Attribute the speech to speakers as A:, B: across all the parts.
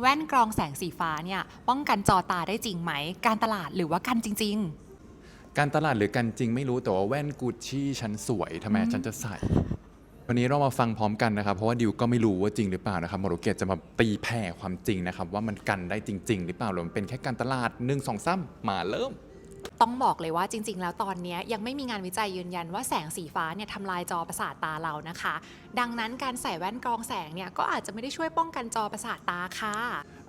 A: แว่นกรองแสงสีฟ้าเนี่ยป้องกันจอตาได้จริงไหม การตลาดหรือว่ากันจริง
B: การตลาดหรือกันจริงไม่รู้แต่ว่าแว่นกุชชี่ฉันสวยทำไมฉันจะใส่ วันนี้เรามาฟังพร้อมกันนะครับ เพราะว่าดิวก็ไม่รู้ว่าจริงหรือเปล่านะครับมารุเกตจะมาตีแผ่ความจริงนะครับ ว่ามันกันได้จริง ๆ หรือเปล่าหรือมันเป็นแค่การตลาดหนึ่งสองซ้ำมาเริ่ม
A: ๆ ต้องบอกเลยว่าจริง ๆ แล้วตอนนี้ยยังไม่มีงานวิจัยยืนยันว่าแสงสีฟ้าเนี่ยทำลายจอประสาทตาเรานะคะ ดังนั้นการใส่แว่นกรองแสงเนี่ยก็อาจจะไม่ได้ช่วยป้องกันจอประสาทตาค่ะ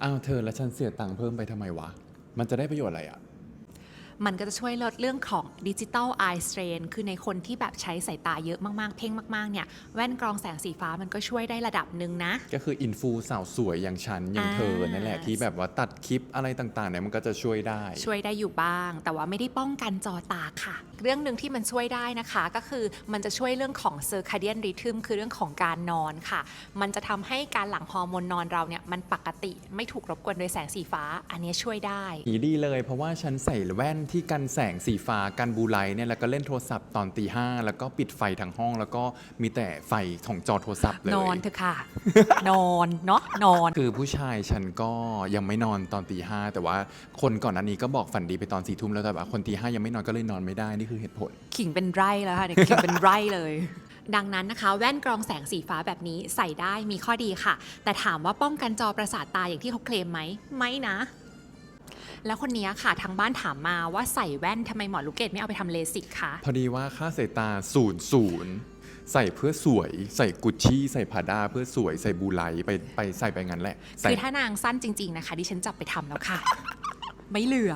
B: อ้าวเธอแล้วฉันเสียตังค์เพิ่มไปทำไมวะ มันจะได้ประโยชน์อะไรอะ
A: มันก็จะช่วยลดเรื่องของดิจิ t a ลไอสเตรนคือในคนที่แบบใช้สายตาเยอะมากๆ เพ่งมากๆเนี่ยแว่นกรองแสงสีฟ้ามันก็ช่วยได้ระดับหนึ่งนะ
B: ก็คืออินฟูสาวสวยอย่างฉันอย่างเธอ
A: อ่า
B: นั่นแหละที่แบบว่าตัดคลิปอะไรต่างๆเนี่ยมันก็จะช่วยได้
A: ช่วยได้อยู่บ้าง แต่ว่าไม่ได้ป้องกันจอตาค่ะ เรื่องหนึ่งที่มันช่วยได้นะคะก็คือมันจะช่วยเรื่องของ circadian rhythm คือเรื่องของการนอนค่ะ มันจะทำให้การหลั่งฮอร์โมนนอนเราเนี่ยมันปกติไม่ถูกรบกวนโดยแสงสีฟ้า อันนี้ช่วยได้
B: ดีดีเลย เพราะว่าฉันใส่แว่นที่กันแสงสีฟ้ากันบูไลท์เนี่ยแล้วก็เล่นโทรศัพท์ตอนตีห้าแล้วก็ปิดไฟทั้งห้อง แล้วก็มีแต่ไฟของจอโทรศัพท์เลย
A: นอนเถอะค่ะ นอนเนาะนอน
B: คือผู้ชายฉันก็ยังไม่นอนตอนตีห้าแต่ว่าคนก่อนอันนี้ก็บอกฝันดีไปตอนสี่ทุ่มแล้วแต่ว่าคนตีห้ายังไม่นอนก็เลยนอนไม่ได้นี่คือเหตุผล
A: ขิงเป็นไร่แล้วค่ะเนี่ยขิงเป็นไร่เลยดังนั้นนะคะแว่นกรองแสงสีฟ้าแบบนี้ใส่ได้มีข้อดีค่ะ แต่ถามว่าป้องกันจอประสาทตาอย่างที่เขาเคลมไหม ไม่นะ แล้วคนนี้ค่ะทางบ้านถามมาว่าใส่แว่นทำไมหมอลูกเกดไม่เอาไปทำเลสิกคะ
B: พอดีว่าค่าสายตาศูนย์ศูนย์ใส่เพื่อสวย ใส่กุชชี่ใส่พาด้าเพื่อสวยใส่บูไลท์ไปไปใส่ไปงั้นแหละใส่
A: คือถ้านางสั้นจริง ๆนะคะ ดิฉันจับไปทำแล้วค่ะ ไม่เหลือ